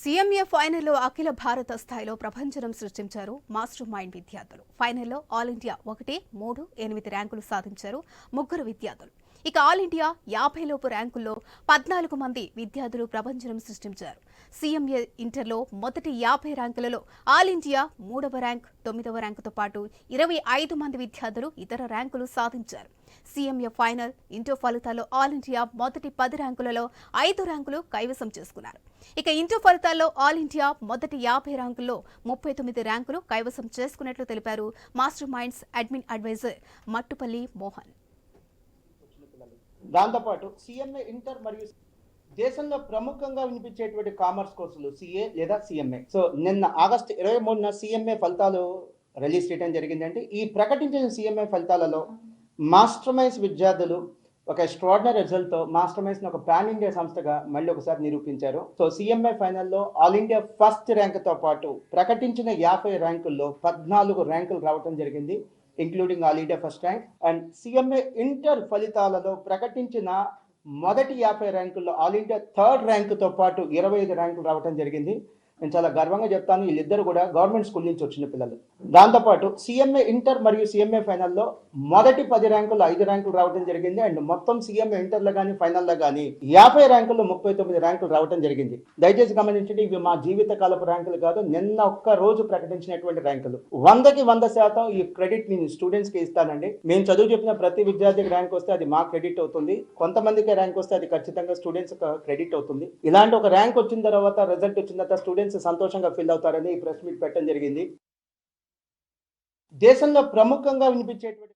సీఎంఏ ఫైనల్లో అఖిల భారత స్థాయిలో ప్రపంచనం సృష్టించారు మాస్టర్ మైండ్ విద్యార్థులు. ఫైనల్లో ఆల్ ఇండియా ఒకటి మూడు ఎనిమిది ర్యాంకులు సాధించారు ముగ్గురు విద్యార్థులు. ఇక ఆల్ ఇండియా యాభై లోపు ర్యాంకుల్లో పద్నాలుగు మంది విద్యార్థులు ప్రపంచం సృష్టించారు. సీఎంఏ ఇంటర్లో మొదటి యాభై ర్యాంకులలో ఆల్ ఇండియా మూడవ ర్యాంక్ తొమ్మిదవ ర్యాంకుతో పాటు ఇరవై ఐదు మంది విద్యార్థులు ఇతర ర్యాంకులు సాధించారు. సీఎంఏ ఫైనల్ ఇంటర్ ఫలితాల్లో ఆల్ ఇండియా మొదటి పది ర్యాంకులలో ఐదు ర్యాంకులు కైవసం చేసుకున్నారు. ఇక ఇంటర్ ఫలితాల్లో ఆల్ ఇండియా మొదటి యాభై ర్యాంకుల్లో ముప్పై తొమ్మిది ర్యాంకులు కైవసం చేసుకున్నట్లు తెలిపారు master minds admin advisor Mattupalli Mohan. దాంతోపాటు సిఎంఏ ఇంటర్ మరియు దేశంలో ప్రముఖంగా వినిపించేటువంటి కామర్స్ కోర్సులు సిఏ లేదా సిఎంఏ సో నిన్న ఆగస్టు ఇరవై మూడున సిఎంఏ ఫలితాలు రిలీజ్ చేయడం జరిగిందంటే ఈ ప్రకటించిన సిఎంఏ ఫలితాలలో మాస్టర్ మైన్స్ విద్యార్థులు ఒక ఎక్స్ట్రాడినరీ రిజల్ట్తో మాస్టర్ మైన్స్ ఒక పాన్ ఇండియా సంస్థగా మళ్ళీ ఒకసారి నిరూపించారు. సో సిఎంఏ ఫైనల్లో ఆల్ ఇండియా ఫస్ట్ ర్యాంకుతో పాటు ప్రకటించిన యాభై ర్యాంకుల్లో పద్నాలుగు ర్యాంకులు రావడం జరిగింది. Including ఆలీడే first rank and CMA inter ఫలితాలలో ప్రకటించిన మొదటి యాభై ర్యాంకుల్లో ఆల్ ఇండియా థర్డ్ ర్యాంకుతో పాటు ఇరవై ఐదు ర్యాంకులు రావడం జరిగింది. నేను చాలా గర్వంగా చెప్తాను వీళ్ళిద్దరు కూడా గవర్నమెంట్ స్కూల్ నుంచి వచ్చిన పిల్లలు. దాంతోపాటు సీఎంఏ ఇంటర్ మరియు సీఎంఏ ఫైనల్లో మొదటి పది ర్యాంకులు ఐదు ర్యాంకులు రావడం జరిగింది. అండ్ మొత్తం సీఎంఏ ఇంటర్లో కానీ ఫైనల్లో కానీ యాభై ర్యాంకుల్లో ముప్పై తొమ్మిది ర్యాంకులు రావడం జరిగింది. దయచేసి గమనించండి ఇవి మా జీవిత కాలపు ర్యాంకులు కాదు నిన్న ఒక్క రోజు ప్రకటించినటువంటి ర్యాంకులు. వందకి వంద శాతం ఈ క్రెడిట్ నేను స్టూడెంట్స్కి ఇస్తానండి. మేము చదువు చెప్పిన ప్రతి విద్యార్థికి ర్యాంక్ వస్తే అది మా క్రెడిట్ అవుతుంది. కొంతమందికి ర్యాంక్ వస్తే అది ఖచ్చితంగా స్టూడెంట్స్ క్రెడిట్ అవుతుంది. ఇలాంటి ఒక ర్యాంక్ వచ్చిన తర్వాత రిజల్ట్ వచ్చిన తర్వాత స్టూడెంట్స్ సంతోషంగా ఫీల్ అవుతారని ఈ ప్రెస్ మీట్ పెట్టడం జరిగింది. దేశంలో ప్రముఖంగా వినిపించేటువంటి